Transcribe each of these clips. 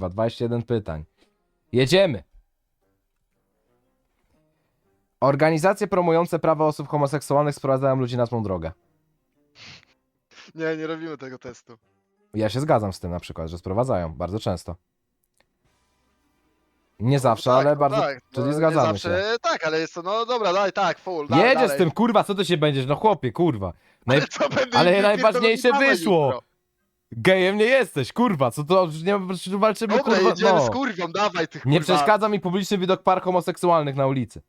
Chyba 21 pytań. Jedziemy! Organizacje promujące prawa osób homoseksualnych sprowadzają ludzi na złą drogę. Nie, nie robimy tego testu. Ja się zgadzam z tym na przykład, że sprowadzają bardzo często. Nie zawsze, tak, ale no bardzo. tak, czyli no, nie zgadzamy zawsze, się. Tak, ale jest to, no dobra, daj, tak, full. Daj, Jedziesz dalej. z tym, kurwa, co ty się będziesz? No chłopie, kurwa. Naj... Ale, co, będę ale najważniejsze wyszło. jutro. Gejem nie jesteś, kurwa, co to nie walczymy, Dobra, kurwa. jedziemy No. z kurwią, dawaj tych Nie kurwa. przeszkadza mi publiczny widok par homoseksualnych na ulicy.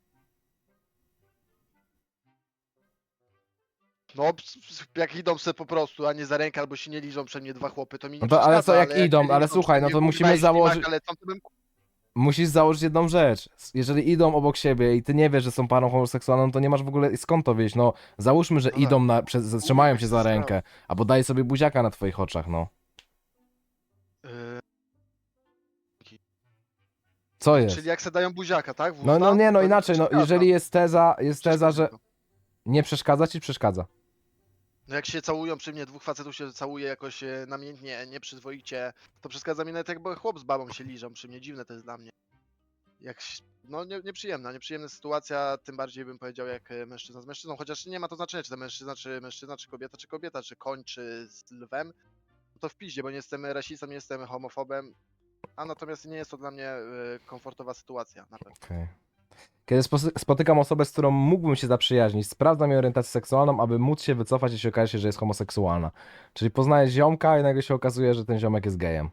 No, ps- ps- jak idą se po prostu, a nie za rękę, albo się nie liżą przy mnie dwa chłopy, to mi nie No to, ale co, jak idą, ale słuchaj, no to musimy założyć- Ale co to bym... Musisz założyć jedną rzecz. Jeżeli idą obok siebie i ty nie wiesz, że są parą homoseksualną, to nie masz w ogóle skąd to wiedzieć. No, załóżmy, że No tak. idą na, przez, zatrzymają się za rękę, albo daj sobie buziaka na twoich oczach, no. Yy, Co jest? czyli jak se dają buziaka, tak? w No, no nie, no to inaczej, no przeszkadza. jeżeli jest teza, jest teza, że nie przeszkadza ci, przeszkadza. No jak się całują przy mnie, dwóch facetów się całuje jakoś e, namiętnie, nieprzyzwoicie, to przeszkadza mi nawet jakby chłop z babą się liżą przy mnie, dziwne to jest dla mnie. Jak, no nie, nieprzyjemna, nieprzyjemna sytuacja, tym bardziej bym powiedział jak e, mężczyzna z mężczyzną, chociaż nie ma to znaczenia, czy to mężczyzna, czy mężczyzna, czy kobieta, czy kobieta, czy koń, czy z lwem, no to w piździe, bo nie jestem rasistą, nie jestem homofobem, a natomiast nie jest to dla mnie e, komfortowa sytuacja, na pewno. Kiedy spotykam osobę, z którą mógłbym się zaprzyjaźnić, sprawdzam jej orientację seksualną, aby móc się wycofać, jeśli okaże się, że jest homoseksualna. Czyli poznaję ziomka i nagle się okazuje, że ten ziomek jest gejem.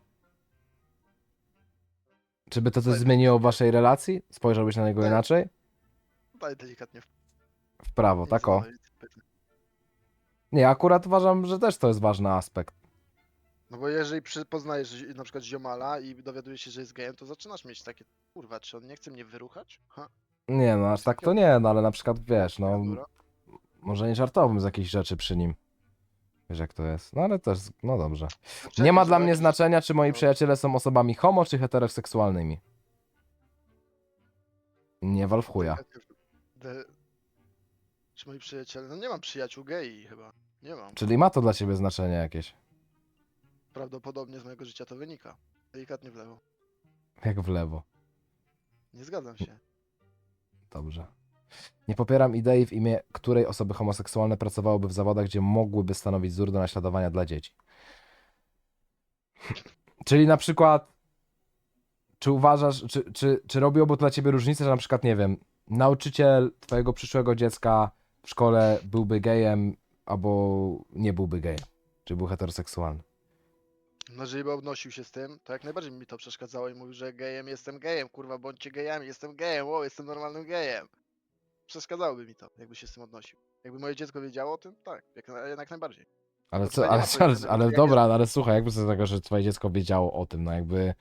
Czy by to coś zmieniło w waszej relacji? Spojrzałbyś na niego inaczej? Daj delikatnie w prawo, tak o. Nie, akurat uważam, że też to jest ważny aspekt. No bo jeżeli przy, poznajesz na przykład ziomala i dowiadujesz się, że jest gejem, to zaczynasz mieć takie, kurwa, czy on nie chce mnie wyruchać? Ha, Nie, no aż tak to nie, no ale na przykład wiesz, no może nie żartowałbym z jakichś rzeczy przy nim. Wiesz jak to jest. No ale też, no dobrze. Nie ma dla mnie znaczenia, czy moi przyjaciele są osobami homo, czy heteroseksualnymi. Nie wal w chuja. De... Czy moi przyjaciele? No nie mam przyjaciół gei chyba. Nie mam. Czyli ma to dla ciebie znaczenie jakieś. Prawdopodobnie z mojego życia to wynika. Delikatnie w lewo. Jak w lewo. Nie zgadzam się. Dobrze. Nie popieram idei, w imię której osoby homoseksualne pracowałyby w zawodach, gdzie mogłyby stanowić wzór do naśladowania dla dzieci. Czyli na przykład, czy uważasz, czy, czy, czy robiłoby to dla ciebie różnicę, że na przykład, nie wiem, nauczyciel twojego przyszłego dziecka w szkole byłby gejem, albo nie byłby gejem, czy był heteroseksualny? No jeżeli by odnosił się z tym, to jak najbardziej mi to przeszkadzało i mówił, że gejem jestem gejem, kurwa, bądźcie gejami, jestem gejem, o, jestem normalnym gejem. Przeszkadzałoby mi to, jakby się z tym odnosił. Jakby moje dziecko wiedziało o tym, tak, jak, jak najbardziej. Ale No co, ale, ale, ale dobra, ale słuchaj, jakby z tego, że twoje dziecko wiedziało o tym, no jakby...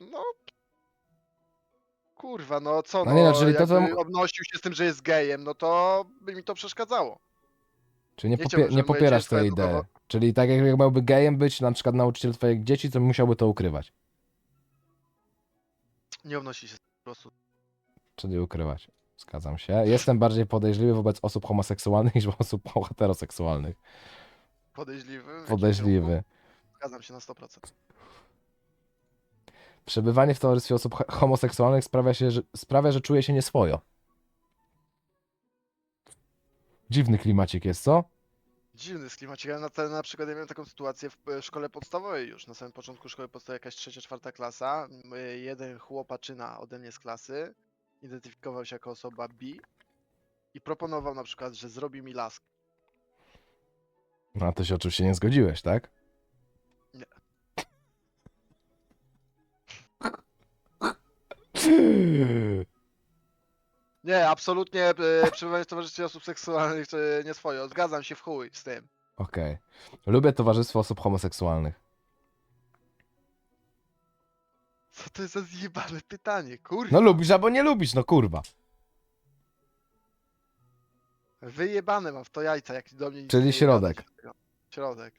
No. Kurwa, no co No no, nie, no, czyli to, co- obnosił się z tym, że jest gejem, no to by mi to przeszkadzało. Czy nie, Nie popie- chciałbym, nie żeby moje popierasz dziecko tej idei? Czyli tak jak miałby gejem być na przykład nauczyciel twoich dzieci, to musiałby to ukrywać. Nie obnosi się po prostu. Czyli ukrywać. Zgadzam się. Jestem bardziej podejrzliwy wobec osób homoseksualnych niż osób heteroseksualnych. Podejrzliwy. w Podejrzliwy. kierunku? Zgadzam się na 100%. Przebywanie w towarzystwie osób he- homoseksualnych sprawia, się, że, sprawia, że czuję się nieswojo. Dziwny klimacik jest, co? Dziwny jest klimacik, ale na, te, na przykład ja miałem taką sytuację w e, szkole podstawowej już. Na samym początku szkoły podstawowej, jakaś trzecia, czwarta klasa. m, e, Jeden chłopaczyna ode mnie z klasy identyfikował się jako osoba bi i proponował na przykład, że zrobi mi laskę. No, a ty się oczywiście nie zgodziłeś, tak? Nie. Nie, absolutnie e, przebywanie w towarzystwie osób seksualnych to nie swoje. Zgadzam się w chuj z tym. Okej. Lubię towarzystwo osób homoseksualnych. Co to jest za zjebane pytanie, kurwa. No lubisz albo nie lubisz, no kurwa. Wyjebane mam w to jajca, jak do mnie nic Czyli nie środek. Środek.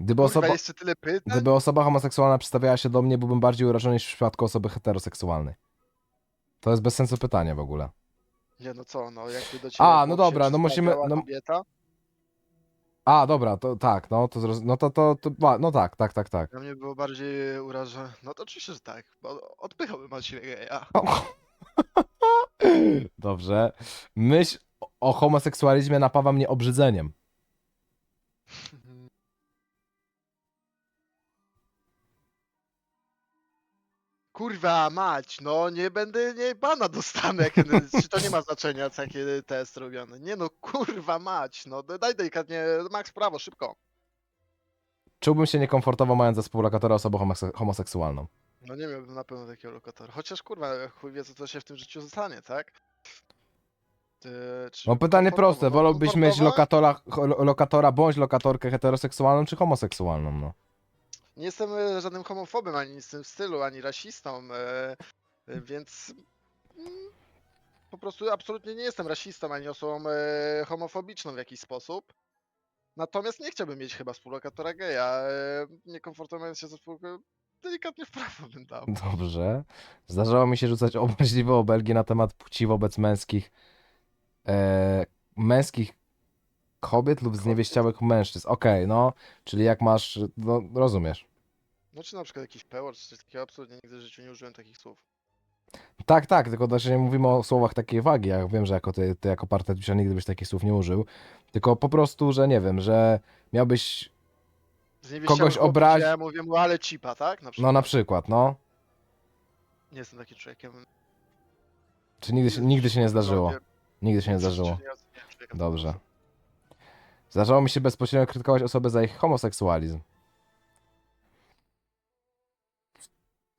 Gdyby Kurwa, osoba, jeszcze tyle pytań? gdyby osoba homoseksualna przedstawiała się do mnie, byłbym bardziej urażony niż w przypadku osoby heteroseksualnej. To jest bez sensu pytanie w ogóle. Nie no co, no jakby do ciebie A, no chłop się dobra, no musimy- no- kobieta, A, dobra, to tak, no to, zroz... no to, to, to, ba- no tak, tak, tak, tak. Dla mnie było bardziej urażone. No to oczywiście, że tak, bo odpychałbym Macieja geja. Dobrze. Myśl o homoseksualizmie napawa mnie obrzydzeniem. Kurwa mać, no nie będę, nie bana dostanę, jak, czy to nie ma znaczenia, co jakie test robiony. Nie no, kurwa mać, no daj delikatnie, Max prawo, szybko. Czułbym się niekomfortowo mając za współlokatora osobę homose- homoseksualną. No nie miałbym na pewno takiego lokatora. Chociaż kurwa, chuj wie co to się w tym życiu zostanie, tak? Ty, czy No pytanie proste, wolałbyś mieć komfortowo? lokatora, ho- lokatora bądź lokatorkę heteroseksualną czy homoseksualną, no? Nie jestem e, żadnym homofobem, ani nic w tym stylu, ani rasistą, e, e, więc mm, po prostu absolutnie nie jestem rasistą, ani osobą homofobiczną w jakiś sposób. Natomiast nie chciałbym mieć chyba współlokatora geja. E, niekomfortowo mając się ze współlokatorem, delikatnie w prawo bym dał. Dobrze. Zdarzało mi się rzucać obraźliwe obelgi na temat płci wobec męskich e, męskich kobiet lub zniewieściałych mężczyzn. Okej, no, czyli jak masz, no rozumiesz. No czy na przykład jakiś pełor, czy coś takiego, absolutnie nigdy w życiu nie użyłem takich słów. Tak, tak, tylko znaczy nie mówimy o słowach takiej wagi. Ja wiem, że jako ty, ty jako partner nigdy byś takich słów nie użył. Tylko po prostu, że nie wiem, że miałbyś, Kogoś chłop, obrazi- gdzie Ja mówię mu, ale cipa, tak? Na no na przykład, no. Nie jestem takim człowiekiem. Czy nigdy się, nigdy się nie zdarzyło? Nigdy się nie zdarzyło. Dobrze. Zdarzało mi się bezpośrednio krytykować osoby za ich homoseksualizm.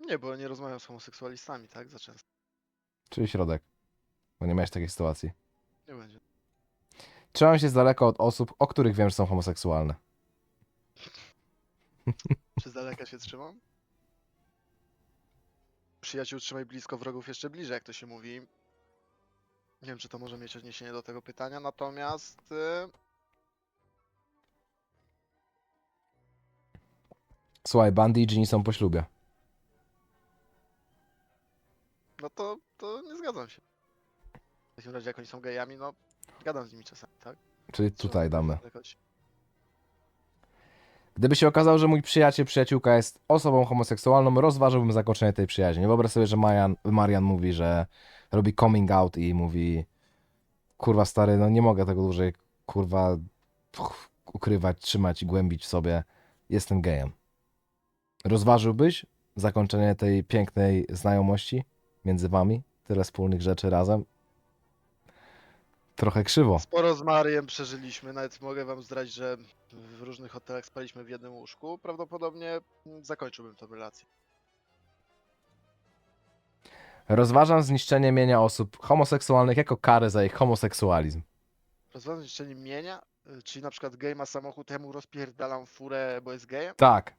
Nie, bo nie rozmawiam z homoseksualistami, tak? Za często. Czyli środek. Bo nie miałeś takiej sytuacji. Nie będzie. Trzymam się z daleka od osób, o których wiem, że są homoseksualne. Czy z daleka się trzymam? Przyjaciół trzymaj blisko, wrogów jeszcze bliżej, jak to się mówi. Nie wiem, czy to może mieć odniesienie do tego pytania, natomiast... y, Słuchaj, Bandy i Ginny są po ślubie. No to, to nie zgadzam się. W takim razie, jak oni są gejami, no gadam z nimi czasami, tak? Czyli tutaj damy. jakoś- Gdyby się okazało, że mój przyjaciel, przyjaciółka jest osobą homoseksualną, rozważyłbym zakończenie tej przyjaźni. Wyobraź sobie, że Marian, Marian mówi, że robi coming out i mówi kurwa stary, no nie mogę tego dłużej kurwa ukrywać, trzymać i głębić w sobie. Jestem gejem. Rozważyłbyś zakończenie tej pięknej znajomości między wami? Tyle wspólnych rzeczy razem? Trochę krzywo. Sporo z Mariem przeżyliśmy, nawet mogę wam zdradzić, że w różnych hotelach spaliśmy w jednym łóżku. Prawdopodobnie mm, zakończyłbym tę relację. Rozważam zniszczenie mienia osób homoseksualnych jako karę za ich homoseksualizm. Rozwiązanie zniszczenie mienia? Y, Czyli na przykład gej ma samochód, ja mu rozpierdalam furę, bo jest gejem? Tak.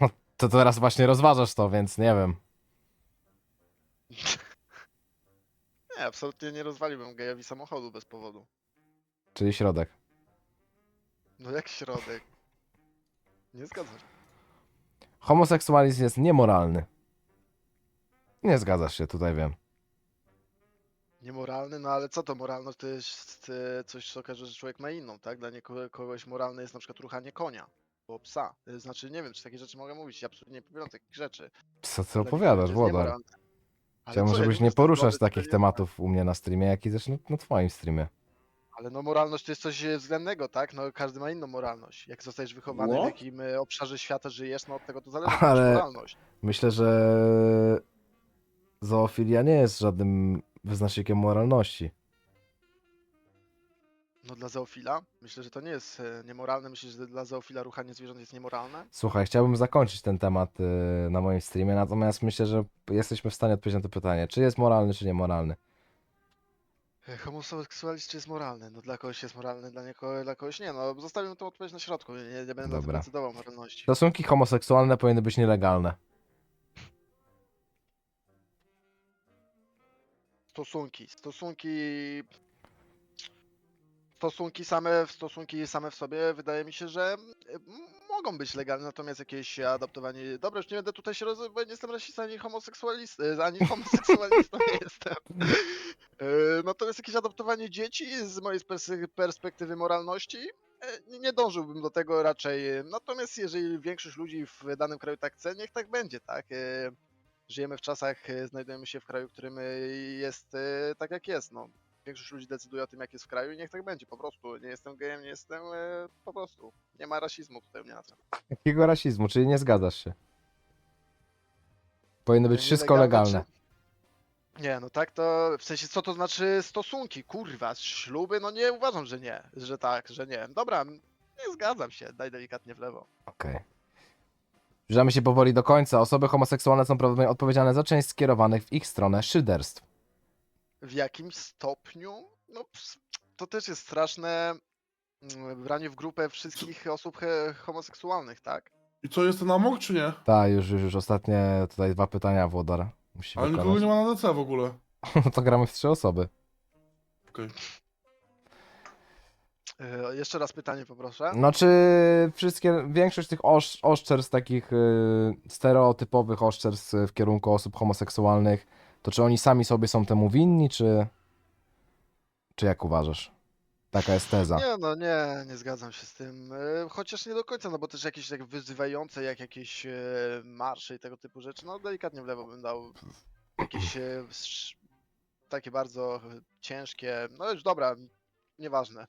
No, To teraz właśnie rozważasz to, więc nie wiem. Nie, absolutnie nie rozwaliłbym gejowi samochodu bez powodu. Czyli środek. No jak środek. Nie zgadzam się. Homoseksualizm jest niemoralny. Nie zgadzasz się, tutaj wiem. Niemoralny, no ale co to moralność? To jest e, coś, co okaże, że człowiek ma inną, tak? Dla niego, kogoś moralne jest na przykład ruchanie konia, bo psa. Y, Znaczy, nie wiem, czy takie rzeczy mogę mówić, ja absolutnie nie popieram takich rzeczy. Co ty opowiadasz, Włodar? Chciałbym, żebyś nie poruszać takich tematów u mnie na streamie, jak i też na, na twoim streamie. Ale no moralność to jest coś e, względnego, tak? No każdy ma inną moralność. Jak zostajesz wychowany, w What? jakim e, obszarze świata żyjesz, no od tego to zależy, Ale- Ale... moralność. Myślę, że zoofilia nie jest żadnym wyznacznikiem moralności. No dla zoofila? Myślę, że to nie jest e, niemoralne. Myślę, że dla zoofila ruchanie zwierząt jest niemoralne? Słuchaj, chciałbym zakończyć ten temat y, na moim streamie, natomiast myślę, że jesteśmy w stanie odpowiedzieć na to pytanie, czy jest moralny, czy niemoralny. E, Homoseksualizm czy jest moralny? No dla kogoś jest moralny, dla, niego, dla kogoś nie. No zostawiam tą odpowiedź na środku. Nie, nie będę Dobra. decydował o moralności. Stosunki homoseksualne powinny być nielegalne. Stosunki. Stosunki. Stosunki same, stosunki same w sobie wydaje mi się, że e, m- mogą być legalne, natomiast jakieś adaptowanie. Dobra, już nie będę tutaj się bo nie jestem rasistą ani homoseksualistą, ani homoseksualistą nie jestem. To jest jakieś adoptowanie dzieci z mojej perspektywy moralności. e, nie- dążyłbym do tego raczej. e, Natomiast jeżeli większość ludzi w danym kraju tak chce, niech tak będzie, tak? E, Żyjemy w czasach, e, znajdujemy się w kraju, którym e, jest e, tak jak jest. No. Większość ludzi decyduje o tym, jak jest w kraju i niech tak będzie, po prostu. Nie jestem gejem, nie jestem e, po prostu. Nie ma rasizmu tutaj u mnie na tym. Jakiego rasizmu? Czyli nie zgadzasz się? Powinno być wszystko legalne, legalne. czy- Nie, no tak to, w sensie co to znaczy stosunki, kurwa, śluby? No nie, uważam, że nie, że tak, że nie. Dobra, nie zgadzam się, daj delikatnie w lewo. Okej. Zbliżamy się powoli do końca. Osoby homoseksualne są prawdopodobnie odpowiedzialne za część skierowanych w ich stronę szyderstw. W jakimś stopniu, no to też jest straszne mm, branie w grupę wszystkich osób he, homoseksualnych, tak? I co, jest ten amok, czy nie? Tak, już, już, już ostatnie tutaj dwa pytania, Włodar. Musi Ale nikogo wykonać. nie ma na DC w ogóle. No to gramy w trzy osoby. Okej. E, jeszcze raz pytanie poproszę. No czy wszystkie, większość tych osz, oszczerstw, takich y, stereotypowych oszczerstw w kierunku osób homoseksualnych, to czy oni sami sobie są temu winni, czy, czy jak uważasz? Taka jest teza. Nie, no nie, nie zgadzam się z tym. E, Chociaż nie do końca, no bo też jakieś tak wyzywające, jak jakieś e, marsze i tego typu rzeczy, no delikatnie w lewo bym dał. Jakieś e, takie bardzo ciężkie, no już dobra, nieważne.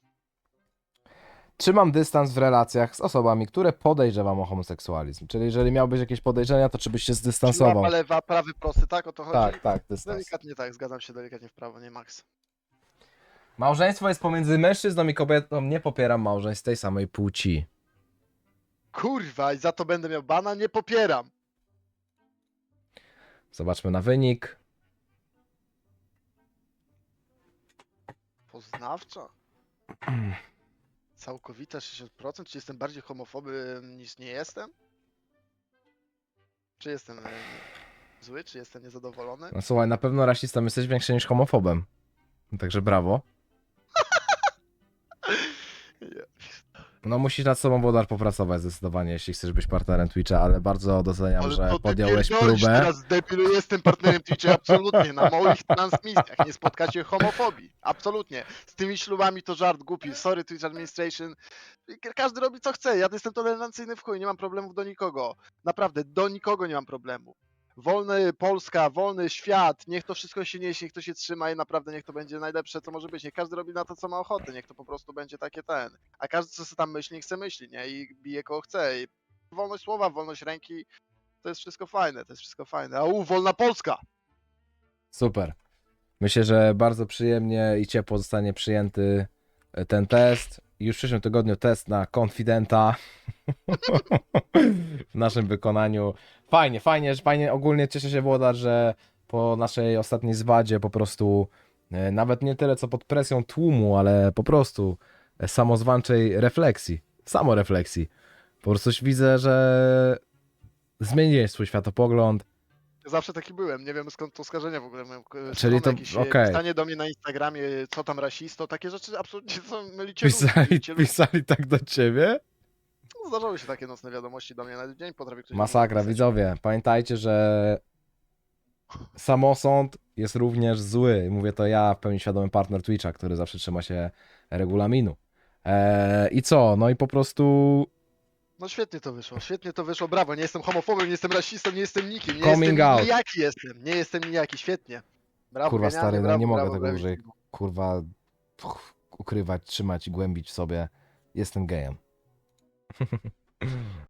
Trzymam dystans w relacjach z osobami, które podejrzewam o homoseksualizm. Czyli jeżeli miałbyś jakieś podejrzenia, to czy byś się zdystansował? Lewa, lewa, prawy, prosty, tak o to chodzi? Tak, tak, dystans. Delikatnie tak, zgadzam się delikatnie w prawo, nie Max. Małżeństwo jest pomiędzy mężczyzną i kobietą. Nie popieram małżeństw tej samej płci. Kurwa, i za to będę miał bana? Nie popieram. Zobaczmy na wynik. Poznawcza? Całkowita 60%? Czy jestem bardziej homofoby niż nie jestem? Czy jestem zły? Czy jestem niezadowolony? No słuchaj, na pewno rasistą jesteś większy niż homofobem. Także brawo. No musisz nad sobą Wodar popracować zdecydowanie, jeśli chcesz być partnerem Twitcha, ale bardzo doceniam, Ale że to ty podjąłeś pierdolisz próbę. teraz, debilu, jestem partnerem Twitcha, absolutnie, na moich transmisjach nie spotkacie homofobii, absolutnie. Z tymi ślubami to żart głupi, sorry Twitch Administration, każdy robi co chce, ja jestem tolerancyjny w chuj, nie mam problemów do nikogo, naprawdę, do nikogo nie mam problemu. Wolny Polska, wolny świat, niech to wszystko się niesie, niech to się trzyma i naprawdę niech to będzie najlepsze, co może być. Niech każdy robi na to, co ma ochotę, niech to po prostu będzie takie ten. A każdy, co sobie tam myśli, niech se myśli, nie? I bije kogo chce. I wolność słowa, wolność ręki, to jest wszystko fajne, to jest wszystko fajne. A u, wolna Polska! Super. Myślę, że bardzo przyjemnie i ciepło zostanie przyjęty e, ten test. Już w przyszłym tygodniu test na konfidenta w naszym wykonaniu. Fajnie, fajnie, fajnie. Ogólnie cieszę się, Włodar, że po naszej ostatniej zwadzie po prostu e, nawet nie tyle co pod presją tłumu, ale po prostu e, samozwańczej refleksji, samorefleksji. Po prostu widzę, że zmieniłeś swój światopogląd, Zawsze taki byłem, nie wiem skąd to skażenia w ogóle mają. e, Czyli to- jakieś, e, okej. Pisanie do mnie na Instagramie, co tam rasisto, takie rzeczy absolutnie są mylicie pisali, mylicie pisali tak do ciebie. No, Zdarzały się takie nocne wiadomości do mnie na dzień, potrafi ktoś Masakra, widzowie. Pamiętajcie, że samosąd jest również zły. Mówię to ja, w pełni świadomy partner Twitcha, który zawsze trzyma się regulaminu. Eee, I co? No i po prostu No świetnie to wyszło, świetnie to wyszło, brawo, nie jestem homofobem, nie jestem rasistą, nie jestem nikim, nie Coming jestem out. nijaki jestem, nie jestem nijaki, świetnie. Brawo, Kurwa, genialnie, stary, no brawo, nie mogę brawo, tego brawo. użyć. kurwa ukrywać, trzymać i głębić w sobie. Jestem gejem.